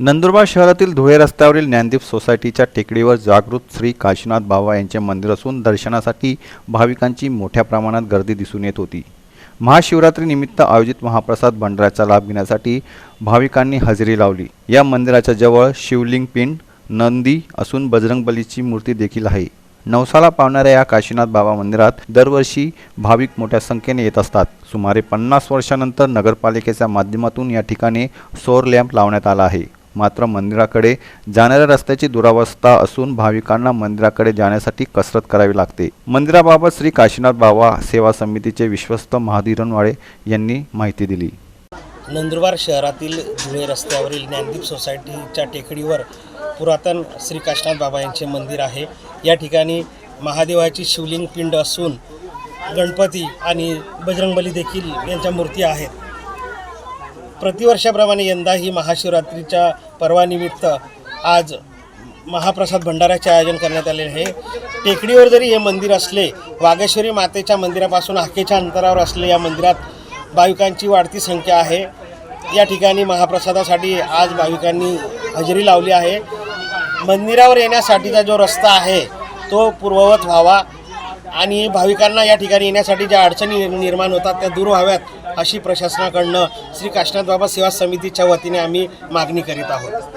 नंदुरबार शहरातील धुळे रस्त्यावरील ज्ञानदीप सोसायटीच्या टेकडीवर जागृत श्री काशीनाथ बाबा यांचे मंदिर असून दर्शनासाठी भाविकांची मोठ्या प्रमाणात गर्दी दिसून येत होती. महाशिवरात्रीनिमित्त आयोजित महाप्रसाद भंडाराचा लाभ घेण्यासाठी भाविकांनी हजेरी लावली. या मंदिराच्या जवळ शिवलिंग पिंड नंदी असून बजरंगबलीची मूर्ती देखील आहे. नवसाला पावणाऱ्या या काशीनाथ बाबा मंदिरात दरवर्षी भाविक मोठ्या संख्येने येत असतात. सुमारे पन्नास वर्षानंतर नगरपालिकेच्या माध्यमातून या ठिकाणी सौर लॅम्प लावण्यात आला आहे. मात्र मंदिराकडे जाणाऱ्या रस्त्याची दुरावस्था असून भाविकांना मंदिराकडे जाण्यासाठी कसरत करावी लागते. मंदिराबाबत श्री काशीनाथ बाबा सेवा समितीचे विश्वस्त महाधीरनवाळे यांनी माहिती दिली. नंदुरबार शहरातील धुळे रस्त्यावरील ज्ञानदीप सोसायटीच्या टेकडीवर पुरातन श्री काशीनाथ बाबा यांचे मंदिर आहे. या ठिकाणी महादेवाची शिवलिंग पिंड असून गणपती आणि बजरंगबली देखील यांच्या मूर्ती आहेत. प्रतिवर्षाप्रमाणे यंदा ही महाशिवरात्रीच्या पर्वानिमित्त आज महाप्रसाद भंडाऱ्याचे आयोजन करण्यात आले आहे. टेकडीवर जरी हे मंदिर असले वागेश्वरी मातेच्या मंदिरापासून हाकेच्या अंतरावर असले या मंदिरात भाविकांची वाढती संख्या आहे. या ठिकाणी महाप्रसादासाठी आज भाविकांनी हजेरी लावली आहे. मंदिरावर येण्यासाठीचा जो रस्ता आहे तो पूर्ववत व्हावा आणि भाविकांना या ठिकाणी येण्यासाठी ज्या अडचणी निर्माण होतात त्या दूर व्हाव्यात अशी प्रशासनाकडनं श्री काशनाथ बाबा सेवा समितीच्या वतीने आम्ही मागणी करीत आहोत.